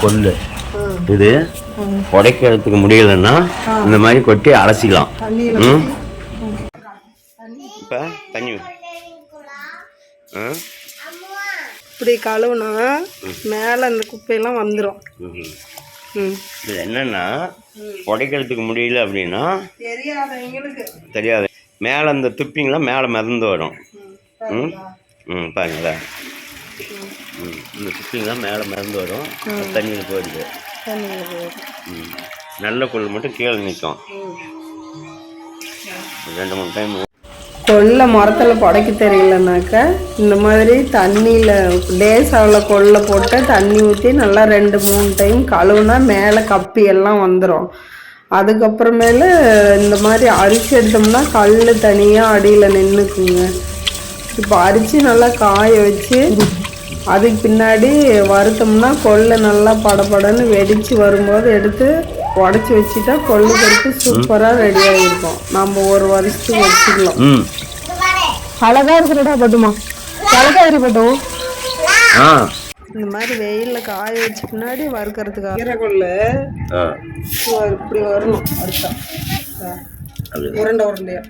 கொள்ளு. இது உடைக்கிறதுக்கு முடியலன்னா இந்த மாதிரி கொட்டி அலசிக்கலாம். இப்போ தண்ணி இப்படி கழுவுனா மேலே இந்த குப்பையெல்லாம் வந்துடும் இது என்னன்னா உடைக்கிறதுக்கு முடியல அப்படின்னா தெரியாது மேலே அந்த துப்பிங்கெல்லாம் மேலே மிதந்து வரும். ம். ம்? பாருங்களேன் ம் இந்த துப்பிங்கெல்லாம் மேலே மிதந்து வரும். தண்ணியில் போயிடுது. நல்ல கொள் மட்டும் கீழே நிற்கும். ரெண்டு மூணு டைம் கொல்லை மரத்தில் புடைக்க தெரியலனாக்கா இந்த மாதிரி தண்ணியில் லேசாவில் கொல்லை போட்டு தண்ணி ஊற்றி நல்லா ரெண்டு மூணு டைம் கழுவுனா மேலே கப்பி எல்லாம் வந்துடும் அதுக்கப்புறமேல இந்த மாதிரி அரிசி எடுத்தோம்னா கல் தனியாக அடியில் நின்றுக்குங்க இப்போ அரிசி நல்லா காய வச்சு அதுக்கு பின்னாடி வறுத்தோம்னா கொள்ளை நல்லா படபடன்னு வெடித்து வரும்போது எடுத்து உடச்சி வச்சுட்டா கொள்ளு பருப்பு சூப்பராக ரெடி ஆகிருக்கும் நம்ம ஒரு வருஷத்துக்கு வச்சுக்கலாம். ம். அழகா இருக்கிறடா பட்டுமா. அழகா இரு பட்டு. ஆ. இந்த மாதிரி வெயில்ல காய வச்ச பின்னாடி வறுக்கிறதுக்கு கீரைக்குள்ள ஆ. இப்படி வரணும் வறுத்தா உருண்டை உருண்டையா?